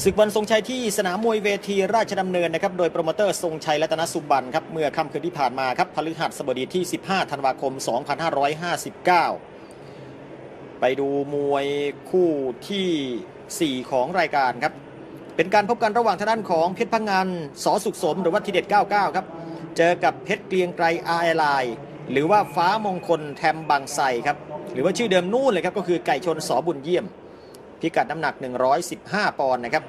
ศึกวันทรงชัยที่สนามมวยเวทีราชดำเนินนะครับโดยโปรโมเตอร์ทรงชัยรัตนสุบันครับเมื่อค่ำคืนที่ผ่านมาครับพฤหัสบดีที่ 15 ธันวาคม 2559 ไปดูมวยคู่ที่ 4 ของรายการครับ เป็นการพบกันระหว่างทางด้านของเพชรพังงานสอสุขสม หรือว่าทีเด็ด 99 ครับ เจอกับเพชรเกรียงไกรอาร์ไลน์หรือว่าฟ้ามงคลแทมบางไทรครับหรือว่าชื่อเดิมนู่นเลยครับก็คือไก่ชนสอบุญเยี่ยม พิกัดน้ำหนัก 115 ปอนด์นะครับ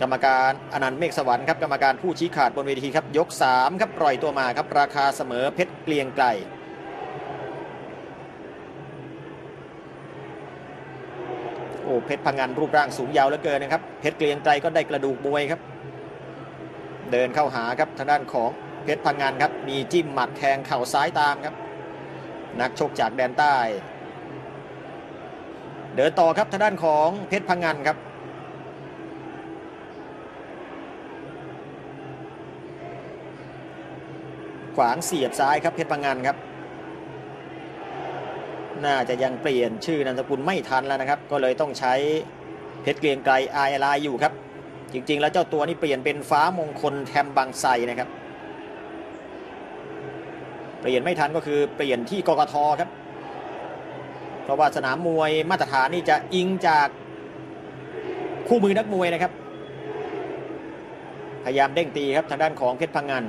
กรรมการอนันต์เมฆสวรรค์ครับกรรมการผู้ชี้ขาดบนเวทีครับยก 3 ครับปล่อยตัวมาครับราคาเสมอเพชรเกรียงไกรโอ้เพชรพังงานรูปร่างสูงยาวเหลือเกินนะครับเพชรเกรียงไกรก็ได้กระดูกมวยครับ เดินเข้าหาครับทางด้านของเพชรพังงานครับมีจิ้มหมัดแทงเข่าซ้ายตามครับ นักชกจากแดนใต้ เดินต่อครับทางด้านของเพชรพังงานครับ ขวางเสียบซ้ายครับเพชรพังงานครับ น่าจะยังเปลี่ยนชื่อนามสกุลไม่ทันแล้วนะครับ ก็เลยต้องใช้เพชรเกรียงไกรไอไลอยู่ครับ จริง ๆ แล้วเจ้าตัวนี้เปลี่ยนเป็นฟ้ามงคลแทมบางไทรนะครับ เปลี่ยนไม่ทันก็คือเปลี่ยนที่กกทครับ เพราะว่าสนามมวยมาตรฐานนี่จะอิงจากคู่มือนักมวยนะครับ พยายามเด้งตีครับทางด้านของเพชรพังงาน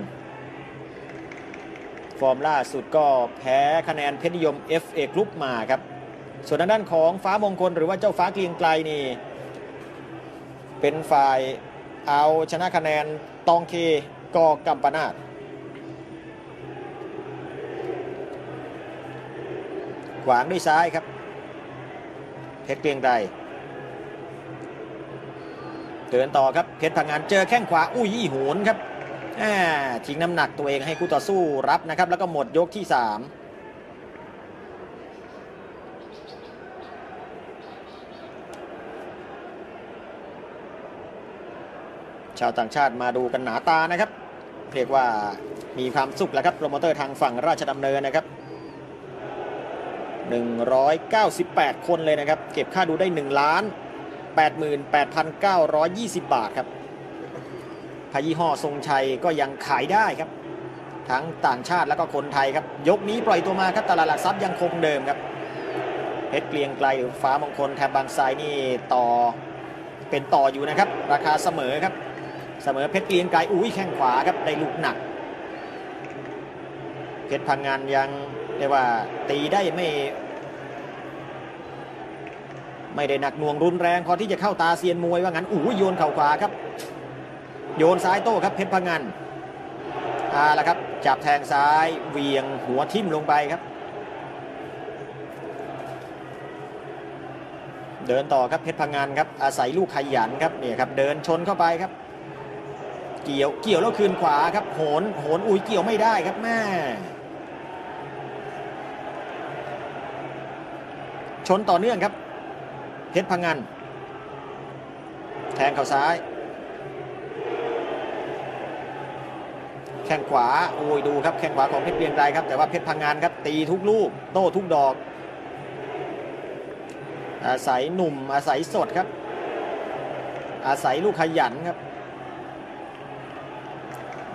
ฟอร์มล่าสุดก็แพ้คะแนนเพชรนิยม FA กรุ๊ปมาครับ ส่วนทางด้านของฟ้ามงคลหรือว่าเจ้าฟ้าเกรียงไกลนี่ เป็นฝ่ายเอาชนะคะแนนตองเคกอกัมปนาต ขวางด้วยซ้ายครับ เพชรเกรียงไกรเดินต่อครับ เพชรพังงานเจอแข้งขวาอุ้ยยี่โหนครับทิ้งน้ำหนักตัวเองให้คู่ต่อสู้รับนะครับ แล้วก็หมดยกที่ 3 ชาวต่างชาติมาดูกันหนาตานะครับ เรียกว่ามีความสุขแล้วครับ โปรโมเตอร์ทางฝั่งราชดำเนินนะครับ 198 คนเลยนะครับ เก็บค่าดูได้ 1 ล้าน 88,920 บาทครับพายี่ห้อทรงชัยก็ยังขายได้ครับ ทั้งต่างชาติแล้วก็คนไทยครับ ยกนี้ปล่อยตัวมาครับตลาดหลักทรัพย์ยังคงเดิมครับเพชรเกรียงไกลหรือฟ้ามงคลแถบบางไทรนี่ต่อเป็นต่ออยู่นะครับ ราคาเสมอครับ เสมอเพชรเกรียงไกลอุ้ยแข้งขวาครับได้ลูกหนักเพชรพังงานยังเรียกว่าตีได้ไม่ ไม่ได้หนักหน่วงรุนแรงพอที่จะเข้าตาเซียนมวยว่างั้นอู้โยนเข่าขวาครับ โยนซ้ายโต้ครับเพชรพังงานอาละครับจับแทงซ้ายเวียงหัวทิ่มลงไปครับ เดินต่อครับเพชรพังงานครับอาศัยลูกขยันครับเนี่ยครับเดินชนเข้าไปครับ เกี่ยวเกี่ยวแล้วคืนขวาครับโหนโหนอุ้ยเกี่ยวไม่ได้ครับแม่ชนต่อเนื่องครับ เพชรพังงานแทงเข่าซ้าย แข้งขวาโอ้ยดูครับแข้งขวาของเพชรเกรียงไกรครับแต่ว่าเพชรพังงานครับตีทุกลูกโต้ทุกดอก อาศัยหนุ่มอาศัยสดครับ อาศัยลูกขยันครับ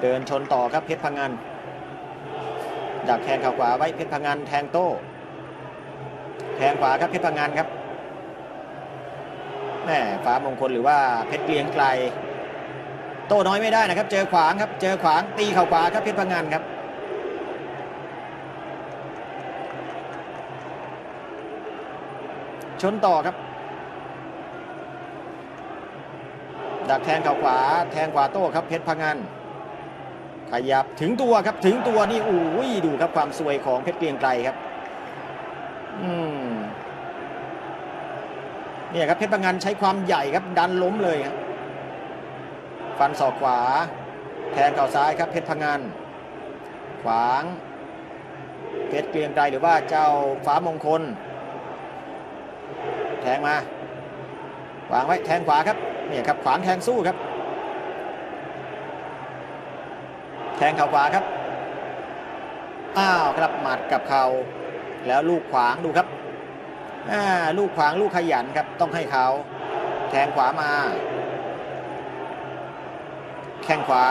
เดินชนต่อครับเพชรพังงานดักแทงเข่าขวาไว้เพชรพังงานแทงโต้แทงขวาครับเพชรพังงานครับ แม่ฟ้ามงคลหรือว่าเพชรเกรียงไกล โต้น้อยไม่ได้นะครับ เจอขวางครับ เจอขวางตีเข่าขวาครับเพชรพังงานครับชนต่อครับ ดักแทงเข่าขวา แทงขวาโต้ครับเพชรพังงานขยับถึงตัวครับถึงตัวนี่อู้ยดูครับความสวยของเพชรเกรียงไกรครับ อืม เนี่ยครับเพชรพังงานใช้ความใหญ่ครับดันล้มเลยครับฟันศอกขวา แทงเข่าซ้ายครับเพชรพังงานขวาง เพชรเกรียงไกรหรือว่าเจ้าฟ้ามงคล แทงมาวางไว้แทงขวาครับเนี่ยครับขวางแทงสู้ครับ แทงเข่าขวาครับอ้าวครับหมัดกับเข่าแล้วลูกขวางดูครับ ลูกขวางลูกขยันครับต้องให้เขาแทงขวามา แข้งขวา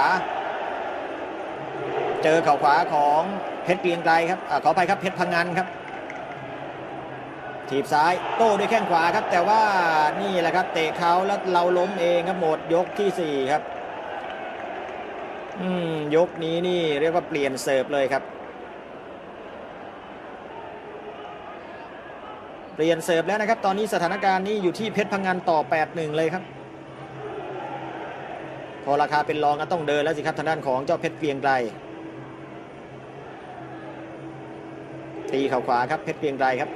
เจอเข่าขวาของเพชรเกรียงไกรครับอขออภัยครับเพชรพังงันครับถีบซ้ายโต้ด้วยแข้งขวาครับ แต่ว่านี่แหละครับ เตะเขาแล้วเราล้มเองครับหมดยกที่สี่ครับ อืมยกนี้นี่เรียกว่าเปลี่ยนเสิร์ฟเลยครับ เปลี่ยนเสิร์ฟแล้วนะครับ ตอนนี้สถานการณ์นี้อยู่ที่เพชรพังงันต่อ 8-1 เลยครับ พอราคาเป็นรองก็ต้องเดินแล้วสิครับทางด้านของเจ้าเพชรเกรียงไกรตีเข่าขวาครับเพชรเกรียงไกรครับ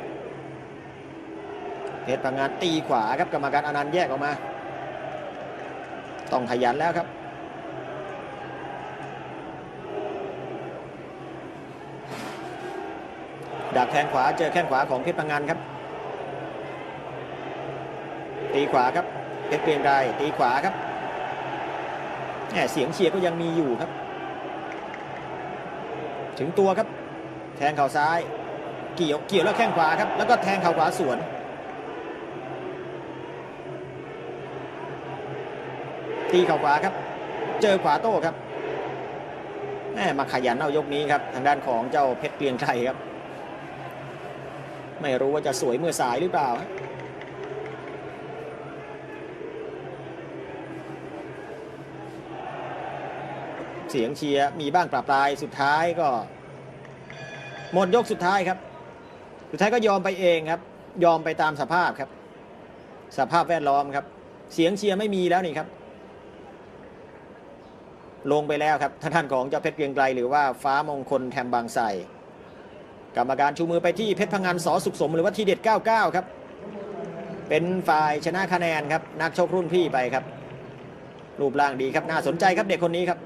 เพชรพังงานตีขวาครับกรรมการอนันต์แยกออกมา ต้องขยันแล้วครับดักแทงขวาเจอแข้งขวาของเพชรพังงานครับ ตีขวาครับเพชรเกรียงไกรตีขวาครับแหมเสียงเชียร์ก็ยังมีอยู่ครับ ถึงตัวครับ แทงเข่าซ้าย เกี่ยวเกี่ยวแล้วแข้งขวาครับ แล้วก็แทงเข่าขวาสวนตีเข่าขวาครับ เจอขวาโต้ครับแหมมาขยันเอายกนี้ครับ ทางด้านของเจ้าเพชรเกรียงไกรครับ ไม่รู้ว่าจะสวยเมื่อสายหรือเปล่า เสียงเชียร์มีบ้างปรับปลายสุดท้ายก็ หมดยกสุดท้ายครับ สุดท้ายก็ยอมไปเองครับ ยอมไปตามสภาพครับ สภาพแวดล้อมครับ เสียงเชียร์ไม่มีแล้วนี่ครับ ลงไปแล้วครับท่านของเจ้าเพชรเกรียงไกรหรือว่าฟ้ามงคลแถมบางไทรกรรมการชูมือไปที่เพชรพังงานสอสุขสมหรือว่าทีเด็ด 99 ครับ เป็นฝ่ายชนะคะแนนครับ นักชกรุ่นพี่ไปครับ รูปร่างดีครับน่าสนใจครับเด็กคนนี้ครับ